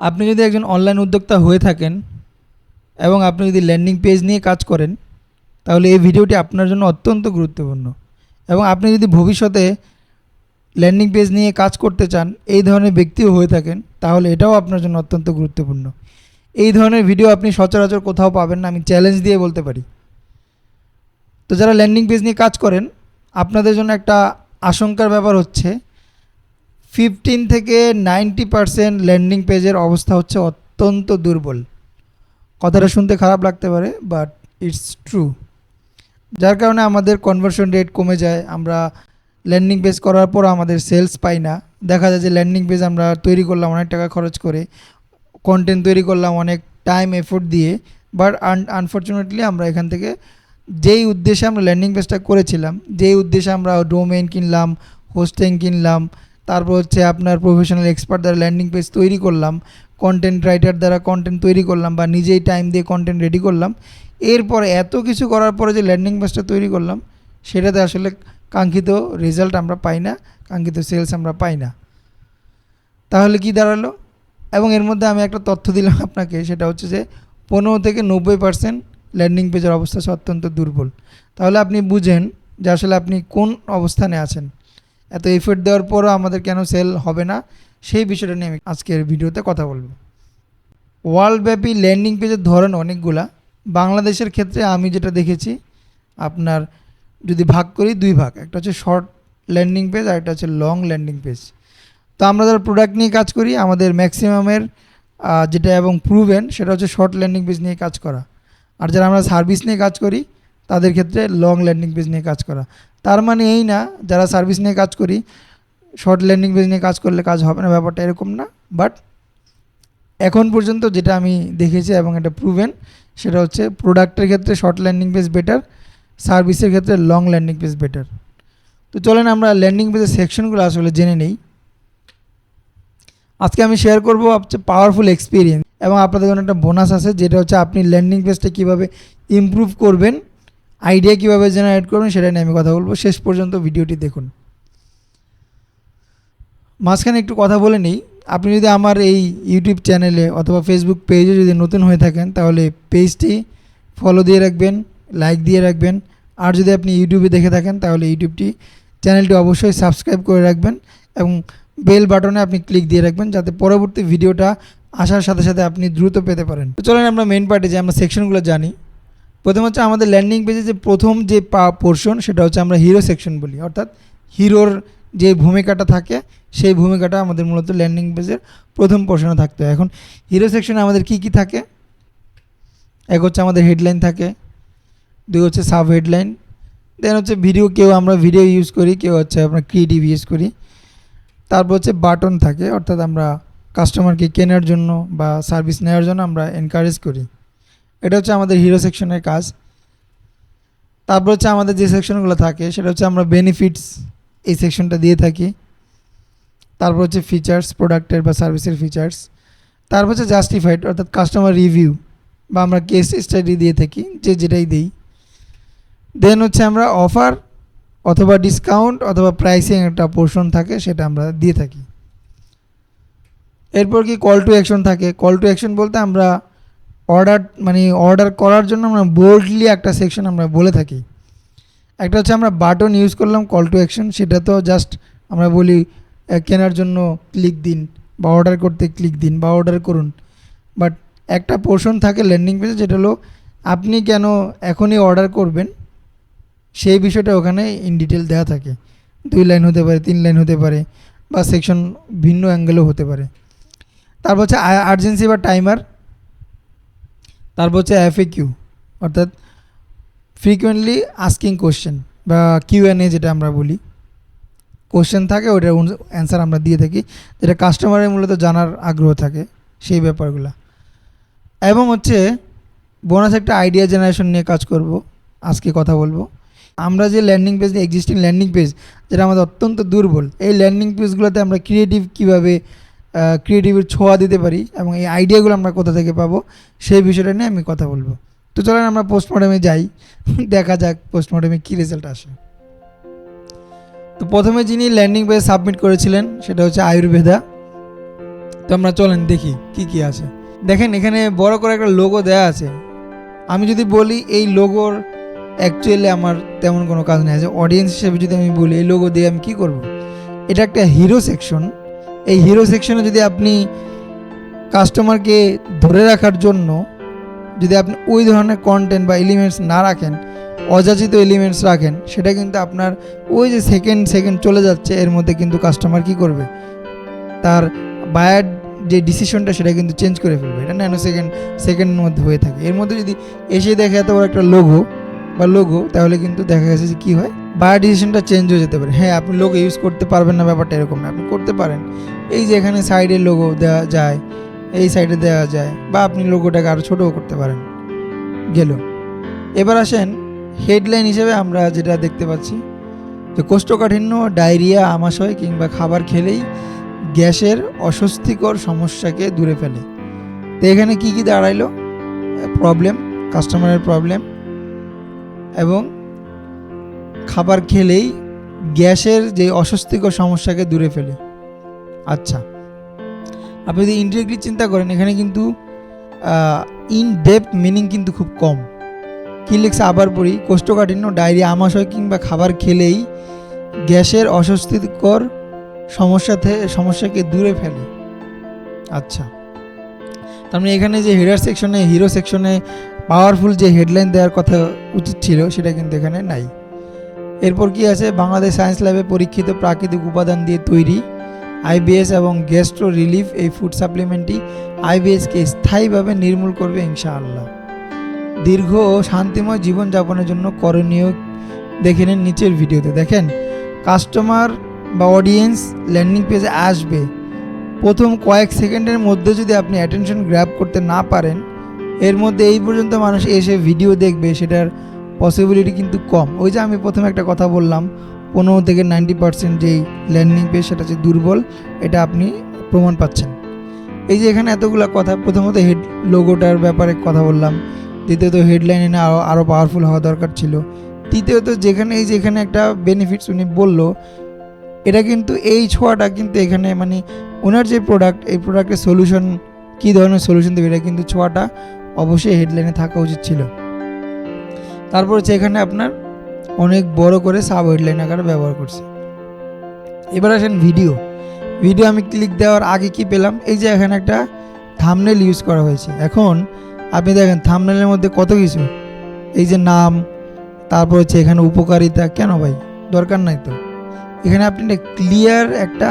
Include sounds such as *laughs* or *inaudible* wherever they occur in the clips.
আপনি যদি একজন অনলাইন উদ্যোক্তা হয়ে থাকেন এবং আপনি যদি ল্যান্ডিং পেজ নিয়ে কাজ করেন, তাহলে এই ভিডিওটি আপনার জন্য অত্যন্ত গুরুত্বপূর্ণ। এবং আপনি যদি ভবিষ্যতে ল্যান্ডিং পেজ নিয়ে কাজ করতে চান, এই ধরনের ব্যক্তিও হয়ে থাকেন, তাহলে এটাও আপনার জন্য অত্যন্ত গুরুত্বপূর্ণ। এই ধরনের ভিডিও আপনি সচরাচর কোথাও পাবেন না, আমি চ্যালেঞ্জ দিয়ে বলতে পারি। তো যারা ল্যান্ডিং পেজ নিয়ে কাজ করেন, আপনাদের জন্য একটা আশঙ্কার ব্যাপার হচ্ছে ফিফটিন থেকে নাইনটি পারসেন্ট ল্যান্ডিং পেজের অবস্থা হচ্ছে অত্যন্ত দুর্বল। কথাটা শুনতে খারাপ লাগতে পারে বাট ইটস ট্রু যার কারণে আমাদের কনভার্সন রেট কমে যায়, আমরা ল্যান্ডিং পেজ করার পর আমাদের সেলস পাই না। দেখা যায় যে ল্যান্ডিং পেজ আমরা তৈরি করলাম, অনেক টাকা খরচ করে কন্টেন্ট তৈরি করলাম, অনেক টাইম এফোর্ট দিয়ে বাট আন আনফর্চুনেটলি আমরা এখান থেকে যেই উদ্দেশ্যে আমরা ল্যান্ডিং পেজটা করেছিলাম, যেই উদ্দেশ্যে আমরা ডোমেইন কিনলাম হোস্টিং কিনলাম তারপর হচ্ছে আপনার প্রফেশনাল এক্সপার্ট দ্বারা ল্যান্ডিং পেজ তৈরি করলাম কন্টেন্ট রাইটার দ্বারা কন্টেন্ট তৈরি করলাম বা নিজেই টাইম দিয়ে কন্টেন্ট রেডি করলাম। এরপরে এত কিছু করার পরে যে ল্যান্ডিং পেজটা তৈরি করলাম, সেটাতে আসলে কাঙ্ক্ষিত রেজাল্ট আমরা পাই না, কাঙ্ক্ষিত সেলস আমরা পাই না। তাহলে কি দাঁড়াল? এবং এর মধ্যে আমি একটা তথ্য দিলাম আপনাকে, সেটা হচ্ছে যে পনেরো থেকে নব্বই পার্সেন্ট ল্যান্ডিং পেজের অবস্থা অত্যন্ত দুর্বল। তাহলে আপনি বুঝেন যে আসলে আপনি কোন অবস্থানে আছেন। এত এফোর্ট দেওয়ার পরও আমাদের কেন সেল হবে না? সেই বিষয়টা নিয়ে আমি আজকের ভিডিওতে কথা বলব। ওয়ার্ল্ডব্যাপী ল্যান্ডিং পেজের ধরন অনেকগুলা। বাংলাদেশের ক্ষেত্রে আমি যেটা দেখেছি, আপনার যদি ভাগ করি দুই ভাগ, একটা হচ্ছে শর্ট ল্যান্ডিং পেজ আর একটা হচ্ছে লং ল্যান্ডিং পেজ। তো আমরা যারা প্রোডাক্ট নিয়ে কাজ করি, আমাদের ম্যাক্সিমামের যেটা এবং প্রুভেন সেটা হচ্ছে শর্ট ল্যান্ডিং পেজ নিয়ে কাজ করা। আর যারা আমরা সার্ভিস নিয়ে কাজ করি তাদের ক্ষেত্রে লং ল্যান্ডিং পেজ নিয়ে কাজ করা। তার মানে এই না, যারা সার্ভিস নিয়ে কাজ করি শর্ট ল্যান্ডিং পেজ নিয়ে কাজ করলে কাজ হবে না, ব্যাপারটা এরকম না। বাট এখন পর্যন্ত যেটা আমি দেখেছি এবং এটা প্রুভেন সেটা হচ্ছে প্রোডাক্টের ক্ষেত্রে শর্ট ল্যান্ডিং পেজ বেটার সার্ভিসের ক্ষেত্রে লং ল্যান্ডিং পেজ বেটার তো চলেন আমরা ল্যান্ডিং পেজের সেকশনগুলো আসলে জেনে নেই। আজকে আমি শেয়ার করব হচ্ছে পাওয়ারফুল এক্সপিরিয়েন্স এবং আপনাদের জন্য একটা বোনাস আছে, যেটা হচ্ছে আপনি ল্যান্ডিং পেজটা কীভাবে ইমপ্রুভ করবেন আইডিয়া কীভাবে জেনারেট করবেন সেটা নিয়ে আমি কথা বলব। শেষ পর্যন্ত ভিডিওটি দেখুন। মাঝখানে একটু কথা বলে নিই। আপনি যদি আমার এই ইউটিউব চ্যানেলে অথবা ফেসবুক পেজে যদি নতুন হয়ে থাকেন, তাহলে পেজটি ফলো দিয়ে রাখবেন লাইক দিয়ে রাখবেন। আর যদি আপনি ইউটিউবে দেখে থাকেন, তাহলে ইউটিউবটি চ্যানেলটি অবশ্যই সাবস্ক্রাইব করে রাখবেন এবং বেল বাটনে আপনি ক্লিক দিয়ে রাখবেন যাতে পরবর্তী ভিডিওটা আসার সাথে সাথে আপনি দ্রুত পেতে পারেন। তো চলেন আমরা মেন পার্টে যে আমরা সেকশনগুলো জানি। প্রথম হচ্ছে আমাদের ল্যান্ডিং পেজে যে প্রথম যে পা পোর্শন সেটা হচ্ছে আমরা হিরো সেকশন বলি। অর্থাৎ হিরোর যে ভূমিকাটা থাকে, সেই ভূমিকাটা আমাদের মূলত ল্যান্ডিং পেজের প্রথম পোর্শনে থাকতে হয়। এখন হিরো সেকশনে আমাদের কি কি থাকে? এক হচ্ছে আমাদের হেডলাইন থাকে, দুই হচ্ছে সাব হেডলাইন দেন হচ্ছে ভিডিও কেউ আমরা ভিডিও ইউজ করি, কেউ হচ্ছে আমরা ক্রিয়েটিভ ইউজ করি। তারপর হচ্ছে বাটন থাকে, অর্থাৎ আমরা কাস্টমারকে কেনার জন্য বা সার্ভিস নেওয়ার জন্য আমরা এনকারেজ করি। এটা হচ্ছে আমাদের হিরো সেকশনের কাজ। তারপর হচ্ছে আমাদের যে সেকশনগুলো থাকে, সেটা হচ্ছে আমরা বেনিফিটস এই সেকশনটা দিয়ে থাকি। তারপর হচ্ছে ফিচার্স প্রোডাক্টের বা সার্ভিসের ফিচার্স তারপর হচ্ছে জাস্টিফাইড অর্থাৎ কাস্টমার রিভিউ বা আমরা কেস স্টাডি দিয়ে থাকি, যে যেটাই দিই। দেন হচ্ছে আমরা অফার অথবা ডিসকাউন্ট অথবা প্রাইসিং একটা পোর্শন থাকে, সেটা আমরা দিয়ে থাকি। এরপর কি কল টু অ্যাকশন থাকে? কল টু অ্যাকশন বলতে আমরা অর্ডার মানে অর্ডার করার জন্য আমরা বোল্ডলি একটা সেকশন আমরা বলে থাকি। একটা হচ্ছে আমরা বাটন ইউজ করলাম কল টু অ্যাকশন সেটা তো জাস্ট আমরা বলি কেনার জন্য ক্লিক দিন বা অর্ডার করতে ক্লিক দিন বা অর্ডার করুন। বাট একটা পোর্শন থাকে ল্যান্ডিং পেজে যেটা হলো, আপনি কেন এখনই অর্ডার করবেন, সেই বিষয়টা ওখানে ইন ডিটেল দেওয়া থাকে। দুই লাইন হতে পারে, তিন লাইন হতে পারে বা সেকশন ভিন্ন অ্যাঙ্গেলও হতে পারে। তারপর হচ্ছে আর্জেন্সি বা টাইমার তারপর হচ্ছে এফএ কিউ অর্থাৎ ফ্রিকুয়েন্টলি আস্কিং কোশ্চেন বা কিউ এন এ যেটা আমরা বলি। কোশ্চেন থাকে ওটার অ্যান্সার আমরা দিয়ে থাকি, যেটা কাস্টমারের মূলত জানার আগ্রহ থাকে সেই ব্যাপারগুলো। এবং হচ্ছে বোনাস একটা আইডিয়া জেনারেশন নিয়ে কাজ করব, আজকে কথা বলব। আমরা যে landing page existing landing page যেটা আমাদের অত্যন্ত দুর্বল, এই ল্যান্ডিং পেজগুলোতে আমরা ক্রিয়েটিভ কীভাবে ক্রিয়েটিভের ছোঁয়া দিতে পারি এবং এই আইডিয়াগুলো আমরা কোথা থেকে পাবো, সেই বিষয়টা নিয়ে আমি কথা বলব। তো চলেন আমরা পোস্টমর্টমে যাই, *laughs* দেখা যাক পোস্টমর্টমে কী রেজাল্ট আসে। তো প্রথমে যিনি ল্যান্ডিং পেজ সাবমিট করেছিলেন, সেটা হচ্ছে আয়ুর্বেদা। তো আমরা চলেন দেখি কি কি আছে। দেখেন, এখানে বড় করে একটা লোগো দেয়া আছে। আমি যদি বলি এই লোগোর অ্যাকচুয়ালি আমার তেমন কোনো কাজ নেই। আছে অডিয়েন্স হিসেবে যদি আমি বলি এই লোগো দিয়ে আমি কি করব? এটা একটা হিরো সেকশন এই হিরো সেকশনে যদি আপনি কাস্টমারকে ধরে রাখার জন্য যদি আপনি ওই ধরনের কন্টেন্ট বা এলিমেন্টস না রাখেন, অযাচিত এলিমেন্টস রাখেন, সেটা কিন্তু আপনার ওই যে সেকেন্ড সেকেন্ড চলে যাচ্ছে, এর মধ্যে কিন্তু কাস্টমার কি করবে? তার বায়ার যে ডিসিশনটা সেটা কিন্তু চেঞ্জ করে ফেলবে। এটা ন্যানো সেকেন্ড সেকেন্ডের মধ্যে হয়ে থাকে। এর মধ্যে যদি এসে দেখে এত বড় একটা লোগো বা লোগো তাহলে কিন্তু দেখা গেছে যে কী হয়? বায়ার ডিসিশনটা চেঞ্জ হয়ে যেতে পারে। হ্যাঁ আপনি লোগো ইউজ করতে পারবেন না, ব্যাপারটা এরকম না, আপনি করতে পারেন। এই যে এখানে সাইডে লোগো দেওয়া যায়, এই সাইডে দেওয়া যায়, বা আপনি লোগোটাকে আরও ছোটও করতে পারেন। গেল। এবার আসেন হেডলাইন হিসেবে আমরা যেটা দেখতে পাচ্ছি, যে কোষ্ঠকাঠিন্য, ডায়রিয়া, আমাশয় কিংবা খাবার খেলেই গ্যাসের অস্বস্তিকর সমস্যাকে দূরে ফেলে। তো এখানে কি কি দাঁড়াইলো? প্রবলেম কাস্টমারের প্রবলেম এবং খাবার খেলেই গ্যাসের যে অস্বস্তিকর সমস্যাকে দূরে ফেলে। আচ্ছা। আপনি যদি ইনডিরেক্টলি চিন্তা করেন, এখানে কিন্তু ইন ডেপথ মিনিং কিন্তু খুব কম। কী লিখছে আবার পড়ি? কোষ্ঠকাঠিন্য, ডায়রিয়া, আমাশয় কিংবা খাবার খেলেই গ্যাসের অস্বস্তিকর সমস্যা সমস্যাকে দূরে ফেলে। আচ্ছা। তার মানে এখানে যে হেডার সেকশনে হিরো সেকশনে পাওয়ারফুল যে হেডলাইন দেওয়ার কথা উচিত ছিল, সেটা কিন্তু এখানে নাই। এরপর কি আছে? বাংলাদেশ সায়েন্স ল্যাবে পরীক্ষিত প্রাকৃতিক উপাদান দিয়ে তৈরি আইবিএস এবং গ্যাস্ট্রো রিলিফ, এই ফুড সাপ্লিমেন্টটি আইবিএসকে স্থায়ীভাবে নির্মূল করবে ইনশাআল্লাহ। দীর্ঘ ও শান্তিময় জীবনযাপনের জন্য করণীয় দেখে নিন নিচের ভিডিওতে। দেখেন, কাস্টমার বা অডিয়েন্স ল্যান্ডিং পেজে আসবে। প্রথম কয়েক সেকেন্ডের মধ্যে যদি আপনি অ্যাটেনশন গ্র্যাব করতে না পারেন, এর মধ্যে এই পর্যন্ত মানুষ এসে ভিডিও দেখবে, সেটার পসিবিলিটি কিন্তু কম। ওই যে আমি প্রথমে একটা কথা বললাম, পনেরো থেকে নাইনটি পার্সেন্ট যেই ল্যান্ডিং পেজ সেটা হচ্ছে দুর্বল, এটা আপনি প্রমাণ পাচ্ছেন। এই যে এখানে এতগুলো কথা, প্রথমত হেড লোগোটার ব্যাপারে কথা বললাম। দ্বিতীয়ত হেডলাইনে না আরও আরও পাওয়ারফুল হওয়া দরকার ছিল। তৃতীয়ত যেখানে, এই যে এখানে একটা বেনিফিটস উনি বলল, এটা কিন্তু এই ছোঁয়াটা কিন্তু এখানে মানে ওনার যে প্রোডাক্ট এই প্রোডাক্টের সলিউশন কী ধরনের সলিউশন দেবে, এটা কিন্তু ছোঁয়াটা অবশ্যই হেডলাইনে থাকা উচিত ছিল। তারপর হচ্ছে এখানে আপনার অনেক বড় করে সাব হেডলাইন আকারে ব্যবহার করছে। এবার আসেন ভিডিও ভিডিও আমি ক্লিক দেওয়ার আগে কি পেলাম? এই যে এখানে একটা থামনেল ইউজ করা হয়েছে। এখন আপনি দেখেন থামনেলের মধ্যে কত কিছু? এই যে নাম, তারপর হচ্ছে এখানে উপকারিতা। কেন ভাই? দরকার নাই তো। এখানে আপনি ক্লিয়ার একটা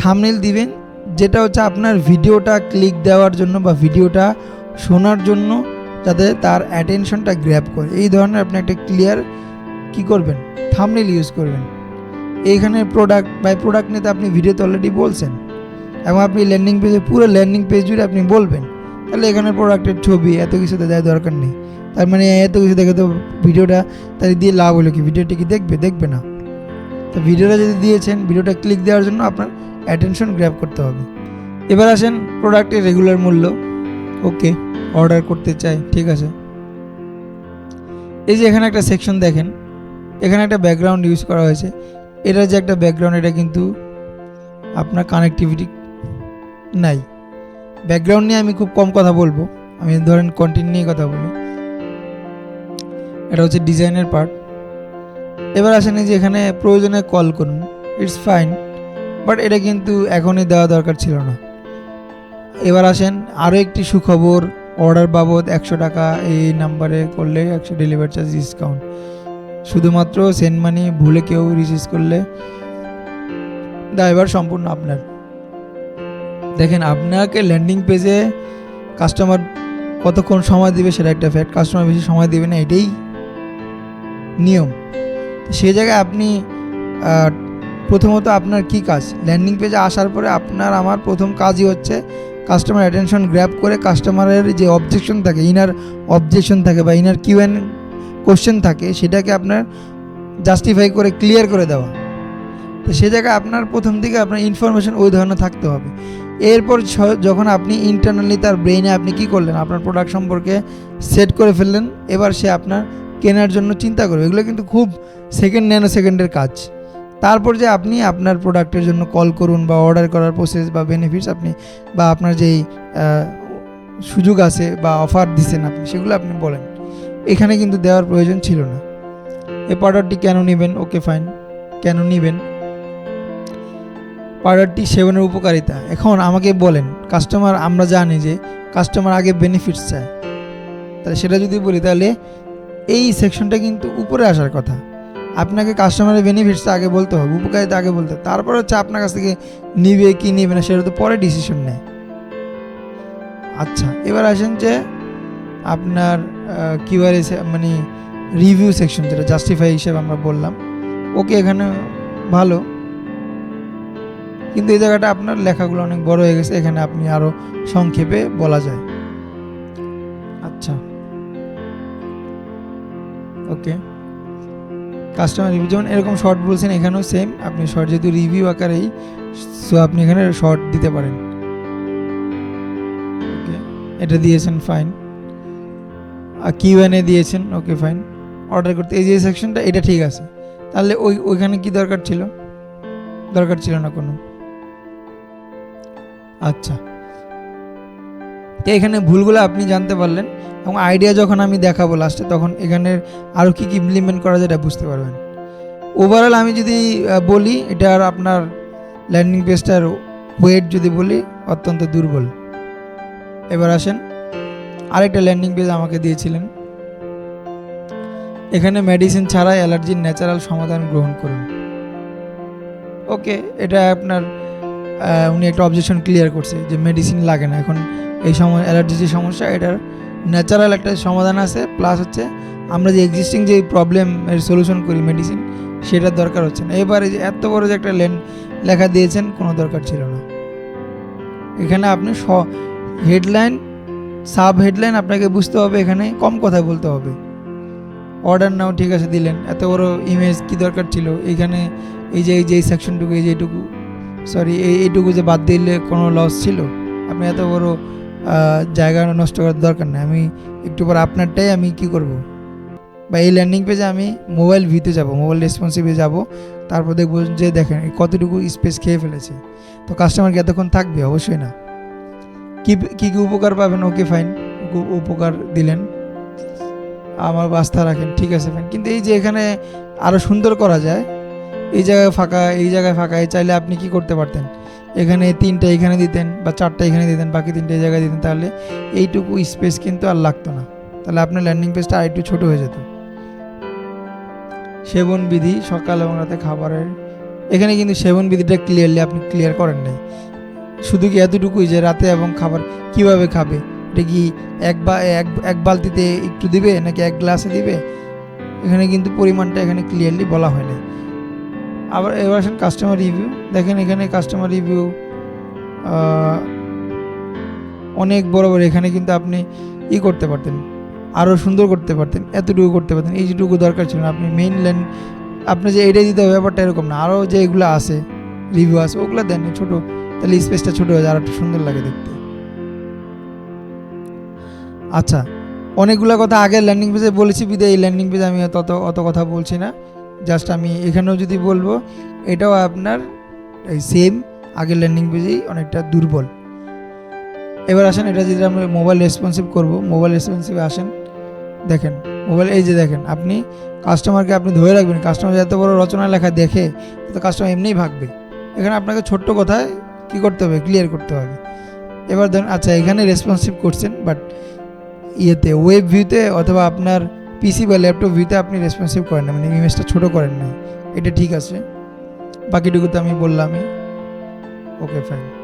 থামনেল দিবেন, যেটা হচ্ছে আপনার ভিডিওটা ক্লিক দেওয়ার জন্য বা ভিডিওটা শোনার জন্য যাতে তার অ্যাটেনশনটা গ্র্যাপ করে। এই ধরনের আপনি একটা ক্লিয়ার কি করবেন? থামনেল ইউজ করবেন। এইখানে প্রোডাক্ট বাই প্রোডাক্ট নিয়ে তো আপনি ভিডিওতে অলরেডি বলছেন। এবং আপনি ল্যান্ডিং পেজে পুরো ল্যান্ডিং পেজ জুড়ে আপনি বলবেন। তাহলে এখানে প্রোডাক্টের ছবি এত কিছুতে দেওয়ার দরকার নেই। তার মানে এত কিছু দেখে তো ভিডিওটা তাই দিয়ে লাভ হলো কি? ভিডিওটা কি দেখবে? দেখবে না। তো ভিডিওটা যদি দিয়েছেন ভিডিওটা ক্লিক দেওয়ার জন্য আপনার অ্যাটেনশন গ্র্যাব করতে হবে। এবার আসেন প্রোডাক্টের রেগুলার মূল্য। ওকে অর্ডার করতে চাই, ঠিক আছে? এই যে এখানে একটা সেকশন দেখেন, এখানে একটা ব্যাকগ্রাউন্ড ইউজ করা হয়েছে। এটা যে একটা ব্যাকগ্রাউন্ড এটা কিন্তু আপনার কানেক্টিভিটি নাই। ব্যাকগ্রাউন্ড নিয়ে আমি খুব কম কথা বলব। আমি ধরেন কন্টেন্ট নিয়ে কথা বলি। এটা হচ্ছে ডিজাইনের পার্ট এবার আসেন যে এখানে প্রয়োজনে কল করুন। ইটস ফাইন বাট এটা কিন্তু এখনই দেওয়া দরকার ছিল না। এবার আসেন আরও একটি সুখবর অর্ডার বাবদ একশো টাকা এই নাম্বারে করলে একশো ডেলিভারি চার্জ ডিসকাউন্ট শুধুমাত্র সেন্ড মানি ভুলে কেউ রিচিভ করলে দায়ভার সম্পূর্ণ আপনার। দেখেন, আপনাকে ল্যান্ডিং পেজে কাস্টমার কতক্ষণ সময় দিবে সেটা একটা ফ্যাক্ট কাস্টমার বেশি সময় দেবে না, এটাই নিয়ম। সেই জায়গায় আপনি প্রথমত আপনার কি কাজ? ল্যান্ডিং পেজে আসার পরে আপনার, আমার প্রথম কাজই হচ্ছে কাস্টমার অ্যাটেনশন গ্র্যাব করে কাস্টমারের যে অবজেকশন থাকে ইনার অবজেকশন থাকে বা ইনার কিউ অ্যান্ড কোশ্চেন থাকে, সেটাকে আপনার জাস্টিফাই করে ক্লিয়ার করে দেওয়া। তো সে জায়গায় আপনার প্রথম দিকে আপনার ইনফরমেশন ওই ধরনের থাকতে হবে। এরপর যখন আপনি ইন্টারনালি তার ব্রেইনে আপনি কি করলেন, আপনার প্রোডাক্ট সম্পর্কে সেট করে ফেললেন, এবার সে আপনার কেনার জন্য চিন্তা করবে। এগুলো কিন্তু খুব সেকেন্ড ন্যানো সেকেন্ডের কাজ। তারপর যে আপনি আপনার প্রোডাক্টের জন্য কল করুন বা অর্ডার করার প্রসেস বা বেনিফিটস আপনি বা আপনার যেই সুযোগ আছে বা অফার দিচ্ছেন আপনি, সেগুলো আপনি বলেন। এখানে কিন্তু দেওয়ার প্রয়োজন ছিল না। এই প্রোডাক্টটি কেন নেবেন? ওকে ফাইন কেন নেবেন? প্রোডাক্টটি সেবনের উপকারিতা। এখন আমাকে বলেন কাস্টমার আমরা জানি যে কাস্টমার আগে বেনিফিটস চায়। তাহলে সেটা যদি বলি, তাহলে এই সেকশনটা কিন্তু উপরে আসার কথা। আপনাকে কাস্টমারের বেনিফিটসটা আগে বলতে হবে, উপকারিতা আগে বলতে হবে। তারপর হচ্ছে আপনার কাছ থেকে নিবে কি নিবে না, সেটা তো পরে ডিসিশন নেয়। আচ্ছা এবার আসেন যে আপনার কিউআরএ মানে রিভিউ সেকশন যেটা জাস্টিফাই হিসেবে আমরা বললাম। ওকে এখানে ভালো। কিন্তু এই জায়গাটা আপনার লেখাগুলো অনেক বড় হয়ে গেছে, এখানে আপনি আরও সংক্ষেপে বলা যায়। আচ্ছা। ওকে কাস্টমার রিভিউ যেমন এরকম শর্ট বলছেন, এখানেও সেম আপনি শর্ট যেহেতু রিভিউ আকারেই সো আপনি এখানে শর্ট দিতে পারেন। ওকে এটা দিয়েছেন ফাইন আর কিউ এন দিয়েছেন ওকে ফাইন অর্ডার করতে, এই যে সেকশনটা এটা ঠিক আছে। তাহলে ওই, ওইখানে কি দরকার ছিল? দরকার ছিল না কোনো। আচ্ছা। তো এখানে ভুলগুলো আপনি জানতে পারলেন এবং আইডিয়া যখন আমি দেখাবো লাস্টে তখন এখানের আরও কী কী ইমপ্লিমেন্ট করা যায় এটা বুঝতে পারবেন। ওভারঅল আমি যদি বলি এটার আপনার ল্যান্ডিং পেজটার ওয়েট যদি বলি, অত্যন্ত দুর্বল। এবার আসেন, আরেকটা ল্যান্ডিং পেজ আমাকে দিয়েছিলেন। এখানে মেডিসিন ছাড়াই অ্যালার্জির ন্যাচারাল সমাধান গ্রহণ করুন। ওকে এটা আপনার উনি একটা অবজেকশন ক্লিয়ার করছে যে মেডিসিন লাগে না। এখন এই সময় অ্যালার্জির যে সমস্যা, এটার ন্যাচারাল একটা সমাধান আছে। প্লাস হচ্ছে আমরা যে এক্সিস্টিং যে প্রবলেম এর সলিউশন করি মেডিসিন সেটার দরকার হচ্ছে না। এবারে যে এত বড় যে একটা লেন লেখা দিয়েছেন, কোনো দরকার ছিল না। এখানে আপনি স হেডলাইন সাব হেডলাইন আপনাকে বুঝতে হবে, এখানে কম কথা বলতে হবে। অর্ডার নাও, ঠিক আছে, দিলেন। এত বড় ইমেজ কি দরকার ছিল? এখানে এই যে এই যে সেকশনটুকু এই যে এইটুকু সরি এই এইটুকু যে বাদ দিলে কোনো লস ছিল? আপনি এত বড় জায়গা নষ্ট করার দরকার নেই। আমি একটু পর আপনারটাই আমি কি করব? বা এই ল্যান্ডিং পেজে আমি মোবাইল ভিতে যাব মোবাইল রেসপন্সিভে যাব। তারপর দেখব যে দেখেন কতটুকু স্পেস খেয়ে ফেলেছে। তো কাস্টমার কি এতক্ষণ থাকবে? অবশ্যই না। কি কি কি উপকার পাবেন? ওকে ফাইন উপকার দিলেন। আমার বাস্তা রাখেন, ঠিক আছে ফাইন কিন্তু এই যে এখানে আরও সুন্দর করা যায় এই জায়গায় ফাঁকা, এই জায়গায় ফাঁকা, এই চাইলে আপনি কি করতে পারতেন? এখানে তিনটা এখানে দিতেন বা চারটা এখানে দিতেন, বাকি তিনটা এই জায়গায় দিতেন, তাহলে এইটুকু স্পেস কিন্তু আর লাগতো না। তাহলে আপনার ল্যান্ডিং পেজটা আর একটু ছোটো হয়ে যেত। সেবন বিধি, সকাল এবং রাতে খাবারের, এখানে কিন্তু সেবন বিধিটা ক্লিয়ারলি আপনি ক্লিয়ার করেন নাই। শুধু কি এতটুকুই যে রাতে এবং খাবার কীভাবে খাবে? এটা কি এক বা, এক এক বালতিতে একটু দিবে নাকি এক গ্লাসে দিবে? এখানে কিন্তু পরিমাণটা এখানে ক্লিয়ারলি বলা হয় না আবার এবার আসেন কাস্টমার রিভিউ দেখেন এখানে কাস্টমার রিভিউ অনেক বড় বড়, এখানে কিন্তু আপনি ই করতে পারতেন আরও সুন্দর করতে পারতেন, এতটুকু করতে পারতেন, এই যেটুকু দরকার ছিল না। আপনি মেইন ল্যান্ড আপনি যে এটাই দিতে হবে, ব্যাপারটা এরকম না। আরও যে এগুলো আছে রিভিউ আছে, ওগুলো দেন, ছোটো, তাহলে স্পেসটা ছোটো হয়ে যায় আর একটু সুন্দর লাগে দেখতে। আচ্ছা অনেকগুলো কথা আগের ল্যান্ডিং পেজে বলেছি বিদে এই ল্যান্ডিং পেজে আমি তত, অত কথা বলছি না। জাস্ট আমি এখানেও যদি বলব, এটাও আপনার এই সেম আগের ল্যান্ডিং পেজেই অনেকটা দুর্বল। এবার আসেন, এটা যদি আমরা মোবাইল রেসপন্সিভ করব মোবাইল রেসপন্সিভে আসেন, দেখেন মোবাইল এই যে দেখেন, আপনি কাস্টমারকে আপনি ধরে রাখবেন কাস্টমার এত বড় রচনা লেখা দেখে, তো কাস্টমার এমনিই ভাগবে। এখানে আপনাকে ছোট্ট কথায় কী করতে হবে? ক্লিয়ার করতে হবে। এবার ধরেন আচ্ছা এখানে রেসপন্সিভ করছেন বাট ইয়েতে ওয়েব ভিউতে অথবা আপনার পিসি বা ল্যাপটপ ভিউতে আপনি রেসপন্সিভ করেন না মানে ইমেজটা ছোটো করেন না। এটা ঠিক আছে। বাকিটুকু তো আমি বললামই। Okay fine